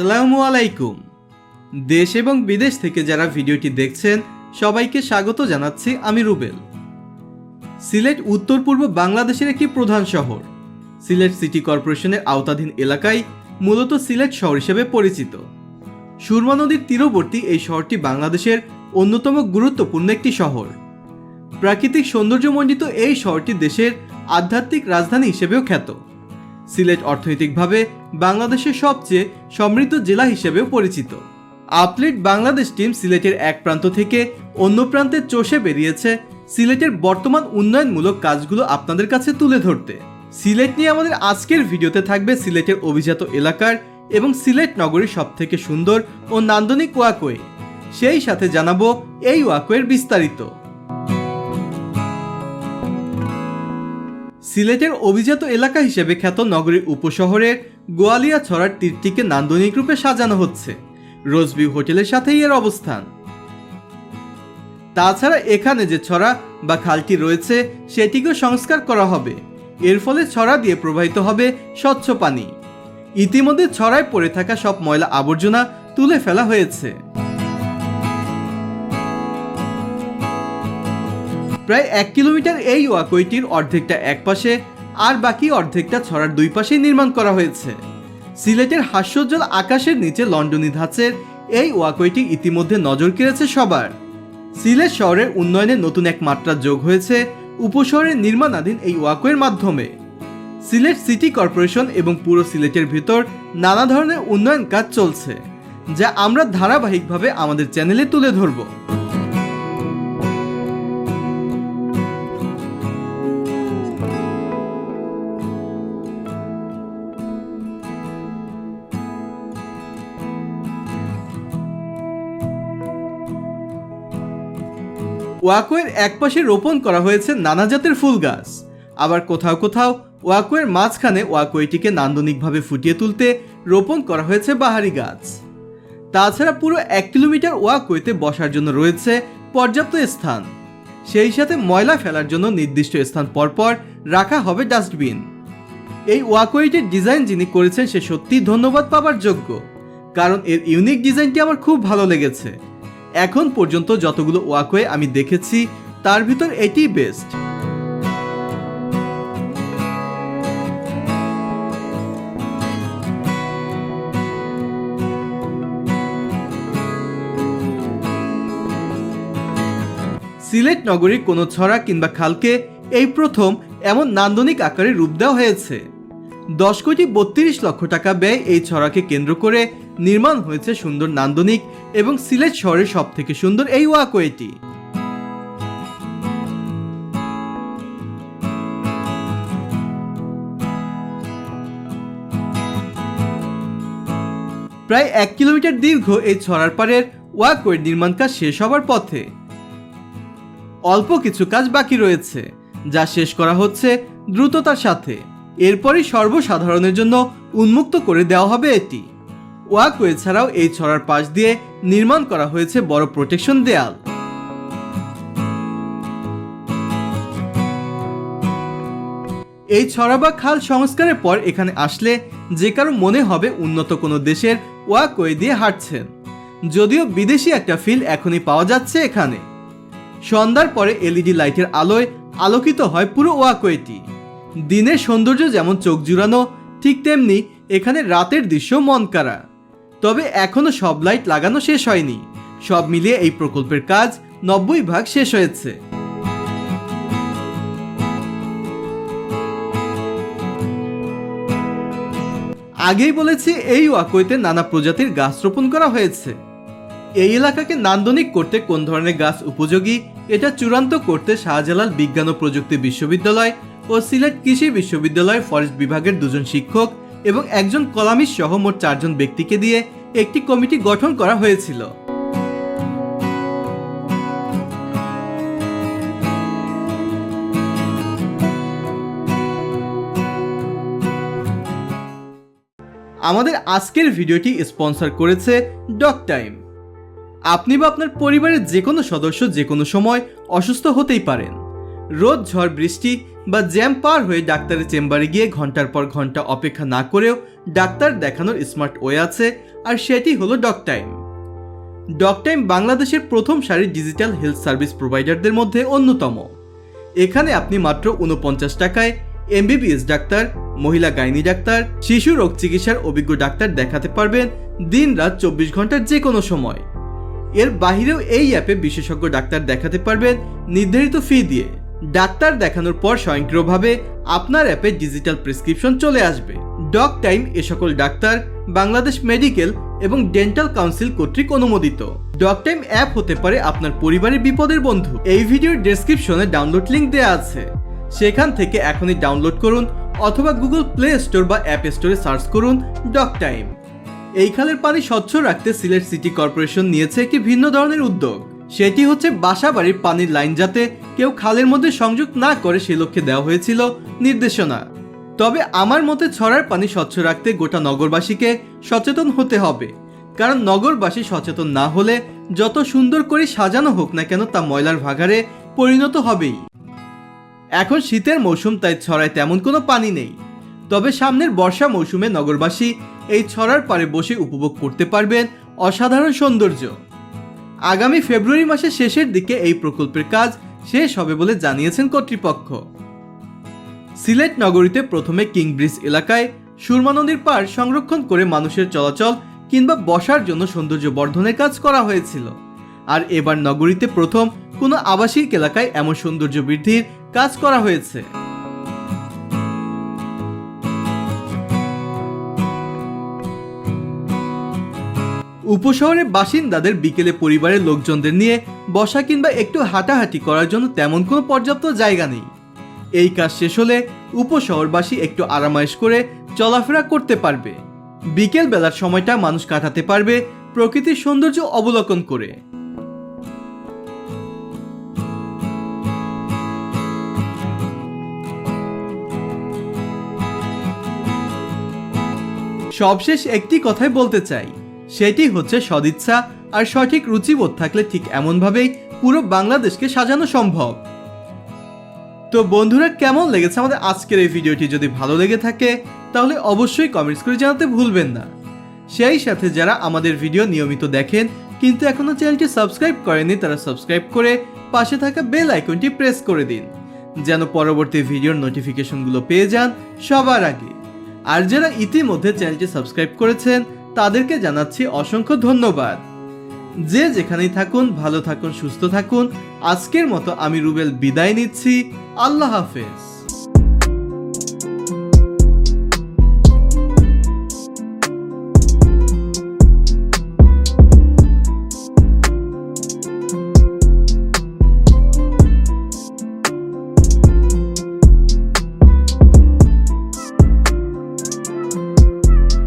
আসসালামু আলাইকুম। দেশ এবং বিদেশ থেকে যারা ভিডিওটি দেখছেন, সবাইকে স্বাগত জানাচ্ছি আমি রুবেল। সিলেট উত্তর পূর্ব বাংলাদেশের একটি প্রধান শহর। সিলেট সিটি কর্পোরেশনের আওতাধীন এলাকায় মূলত সিলেট শহর হিসেবে পরিচিত। সুরমা নদীর তীরবর্তী এই শহরটি বাংলাদেশের অন্যতম গুরুত্বপূর্ণ একটি শহর। প্রাকৃতিক সৌন্দর্যমণ্ডিত এই শহরটি দেশের আধ্যাত্মিক রাজধানী হিসেবেও খ্যাত। সিলেট অর্থনৈতিকভাবে বাংলাদেশের সবচেয়ে সমৃদ্ধ জেলা হিসেবেও পরিচিত। আপলেট বাংলাদেশ টিম সিলেটের এক প্রান্ত থেকে অন্য প্রান্তে চষে বেরিয়েছে সিলেটের বর্তমান উন্নয়নমূলক কাজগুলো আপনাদের কাছে তুলে ধরতে। সিলেট নিয়ে আমাদের আজকের ভিডিওতে থাকবে সিলেটের অভিজাত এলাকার এবং সিলেট নগরীর সবথেকে সুন্দর ও নান্দনিক ওয়াকওয়ে। সেই সাথে জানাব এই ওয়াকওয়ের বিস্তারিত। সিলেটের অভিজাত এলাকা হিসেবে খ্যাত নগরীর উপশহরের গোয়ালিয়া ছড়ার তীরটিকে নান্দনিক রূপে সাজানো হচ্ছে। রোজভিউ হোটেলের সাথেই এর অবস্থান। তাছাড়া এখানে যে ছড়া বা খালটি রয়েছে, সেটিকেও সংস্কার করা হবে। এর ফলে ছড়া দিয়ে প্রবাহিত হবে স্বচ্ছ পানি। ইতিমধ্যে ছড়ায় পড়ে থাকা সব ময়লা আবর্জনা তুলে ফেলা হয়েছে। প্রায় এক কিলোমিটার এই ওয়াকওয়েটির অর্ধেকটা এক পাশে আর বাকি অর্ধেকটা ছড়ার দুই পাশেই নির্মাণ করা হয়েছে। সিলেটের হাস্যোজ্জ্বল আকাশের নিচে লন্ডনী ধাঁচের এই ওয়াকওয়েটি ইতিমধ্যে নজর কেড়েছে সবার। সিলেট শহরের উন্নয়নে নতুন এক মাত্রা যোগ হয়েছে উপশহরের নির্মাণাধীন এই ওয়াকওয়ের মাধ্যমে। সিলেট সিটি কর্পোরেশন এবং পুরো সিলেটের ভিতর নানা ধরনের উন্নয়ন কাজ চলছে, যা আমরা ধারাবাহিকভাবে আমাদের চ্যানেলে তুলে ধরবো। ওয়াকওয়ের একপাশে রোপণ করা হয়েছে নানা জাতের ফুল গাছ। আবার কোথাও কোথাও ওয়াকওয়ের মাঝখানে ওয়াকওয়েটিকে নান্দনিকভাবে ফুটিয়ে তুলতে রোপণ করা হয়েছে বাহারি গাছ। তাছাড়া পুরো এক কিলোমিটার ওয়াকওয়েতে বসার জন্য রয়েছে পর্যাপ্ত স্থান। সেই সাথে ময়লা ফেলার জন্য নির্দিষ্ট স্থান পরপর রাখা হবে ডাস্টবিন। এই ওয়াকওয়েটির ডিজাইন যিনি করেছেন সে সত্যিই ধন্যবাদ পাবার যোগ্য। কারণ এর ইউনিক ডিজাইনটি আমার খুব ভালো লেগেছে। এখন পর্যন্ত যতগুলো ওয়াকওয়ে আমি দেখেছি, তার ভিতর এটি বেস্ট। সিলেট নগরীর কোনো ছড়া কিংবা খালকে এই প্রথম এমন নান্দনিক আকারে রূপ দেওয়া হয়েছে। দশ কোটি বত্রিশ লক্ষ টাকা ব্যয় এই ছড়াকে কেন্দ্র করে নির্মাণ হয়েছে সুন্দর নান্দনিক এবং সিলেট শহরের সব থেকে সুন্দর এই ওয়াকওয়েটি। প্রায় এক কিলোমিটার দীর্ঘ এই ছড়ার পাড়ের ওয়াকওয়ের নির্মাণ কাজ শেষ হবার পথে। অল্প কিছু কাজ বাকি রয়েছে, যা শেষ করা হচ্ছে দ্রুততার সাথে। এরপরই সর্বসাধারণের জন্য উন্মুক্ত করে দেওয়া হবে এটি। ওয়াকওয়ে ছাড়াও এই ছড়ার পাশ দিয়ে নির্মাণ করা হয়েছে বড় প্রোটেকশন দেয়াল। এই ছড়া বা খাল সংস্কারের পর এখানে আসলে যে কারও মনে হবে উন্নত কোনো দেশের ওয়াকওয়ে দিয়ে হাঁটছেন। যদিও বিদেশি একটা ফিল এখনই পাওয়া যাচ্ছে এখানে। সন্ধ্যার পরে এলইডি লাইটের আলোয় আলোকিত হয় পুরো ওয়াকওয়েটি। দিনের সৌন্দর্য যেমন চোখ জুড়ানো, ঠিক তেমনি এখানে রাতের দৃশ্য মন কাড়া। তবে এখনও সব লাইট লাগানো শেষ হয়নি। সব মিলিয়ে এই প্রকল্পের কাজ নব্বই ভাগ শেষ হয়েছে। আগেই বলেছি এই ওয়াকওয়েতে নানা প্রজাতির গাছ রোপণ করা হয়েছে। এই এলাকাকে নান্দনিক করতে কোন ধরনের গাছ উপযোগী, এটা চূড়ান্ত করতে শাহজালাল বিজ্ঞান ও প্রযুক্তি বিশ্ববিদ্যালয় ও সিলেট কৃষি বিশ্ববিদ্যালয় ফরেস্ট বিভাগের দুজন শিক্ষক এবং একজন কলামিস্ট সহ মোট চারজন ব্যক্তিকে দিয়ে একটি কমিটি গঠন করা হয়েছিল। আমাদের আজকের ভিডিওটি স্পন্সর করেছে ডক টাইম আপনি বা আপনার পরিবারের যে কোনো সদস্য যে কোনো সময় অসুস্থ হতেই পারেন। রোদ, ঝড়, বৃষ্টি বা জ্যাম পার হয়ে ডাক্তারের চেম্বারে গিয়ে ঘণ্টার পর ঘণ্টা অপেক্ষা না করেও ডাক্তার দেখানোর স্মার্ট ওয়ে আছে, আর সেটি হলো ডক টাইম ডক টাইম বাংলাদেশের প্রথম সারির ডিজিটাল হেলথ সার্ভিস প্রোভাইডারদের মধ্যে অন্যতম। এখানে আপনি মাত্র উনপঞ্চাশ টাকায় এমবিবিএস ডাক্তার, মহিলা গাইনি ডাক্তার, শিশু রোগ চিকিৎসার অভিজ্ঞ ডাক্তার দেখাতে পারবেন দিন রাত চব্বিশ ঘণ্টার যে কোনো সময়। এর বাহিরেও এই অ্যাপে বিশেষজ্ঞ ডাক্তার দেখাতে পারবেন নির্ধারিত ফি দিয়ে। ডাক্তার দেখানোর পর স্বয়ংক্রিয়ভাবে আপনার অ্যাপে ডিজিটাল প্রেসক্রিপশন চলে আসবে। ডক টাইম এ সকল ডাক্তার, বাংলাদেশ মেডিকেল এবং ডেন্টাল কাউন্সিল কর্তৃক অনুমোদিত। ডক টাইম অ্যাপ হতে পারে আপনার পরিবারের বিপদের বন্ধু। এই ভিডিওর ডেসক্রিপশনে ডাউনলোড লিংক দেওয়া আছে। সেখান থেকে এখনই ডাউনলোড করুন অথবা গুগল প্লে স্টোর বা অ্যাপ স্টোরে সার্চ করুন ডক টাইম। এই খালের পানি স্বচ্ছ রাখতে সিলেট সিটি কর্পোরেশন নিয়েছে একটি ভিন্ন ধরনের উদ্যোগ। সেটি হচ্ছে বাসা বাড়ির পানির লাইন যাতে কেউ খালের মধ্যে সংযোগ না করে সে লক্ষ্যে দেওয়া হয়েছিল নির্দেশনা। তবে আমার মতে ছড়ার পানি স্বচ্ছ রাখতে গোটা নগরবাসীকে সচেতন হতে হবে। কারণ নগরবাসী সচেতন না হলে যত সুন্দর করে সাজানো হোক না কেন তা ময়লার ভাগারে পরিণত হবেই। এখন শীতের মৌসুম, তাই ছড়ায় তেমন কোনো পানি নেই। তবে সামনের বর্ষা মৌসুমে নগরবাসী এই ছড়ার পারে বসে উপভোগ করতে পারবেন অসাধারণ সৌন্দর্য। আগামী ফেব্রুয়ারি মাসের শেষের দিকে এই প্রকল্পের কাজ শেষ হবে বলে জানিয়েছেন কর্তৃপক্ষ। সিলেট নগরীতে প্রথমে কিংব্রিজ এলাকায় সুরমা নদীর পার সংরক্ষণ করে মানুষের চলাচল কিংবা বসার জন্য সৌন্দর্য বর্ধনের কাজ করা হয়েছিল। আর এবার নগরীতে প্রথম কোনো আবাসিক এলাকায় এমন সৌন্দর্য বৃদ্ধির কাজ করা হয়েছে। উপশহরের বাসিন্দাদের বিকেলে পরিবারের লোকজনদের নিয়ে বসা কিংবা একটু হাঁটাহাঁটি করার জন্য তেমন কোনো পর্যাপ্ত জায়গা নেই। এই কাজ শেষ হলে উপশহরবাসী একটু আরামায়েশ করে চলাফেরা করতে পারবে। বিকেল বেলার সময়টা মানুষ কাটাতে পারবে প্রকৃতির সৌন্দর্য অবলোকন করে। সবশেষ একটি কথাই বলতে চাই। সেটি হচ্ছে সদিচ্ছা আর সঠিক রুচিবোধ থাকলে ঠিক এমনভাবেই পুরো বাংলাদেশকে সাজানো সম্ভব। তো বন্ধুরা, কেমন লেগেছে আমাদের আজকের এই ভিডিওটি? যদি ভালো লেগে থাকে, তাহলে অবশ্যই কমেন্টস করে জানাতে ভুলবেন না। সেই সাথে যারা আমাদের ভিডিও নিয়মিত দেখেন, কিন্তু এখনও চ্যানেলটি সাবস্ক্রাইব করেনি তারা সাবস্ক্রাইব করে পাশে থাকা বেল আইকনটি প্রেস করে দিন, যেন পরবর্তী ভিডিওর নোটিফিকেশনগুলো পেয়ে যান সবার আগে। আর যারা ইতিমধ্যে চ্যানেলটি সাবস্ক্রাইব করেছেন তাদেরকে জানাচ্ছি অসংখ্য ধন্যবাদ। যে যেখানেই থাকুন, ভালো থাকুন, সুস্থ থাকুন, আজকের মতো আমি রুবেল বিদায় নিচ্ছি। আল্লাহ হাফেজ।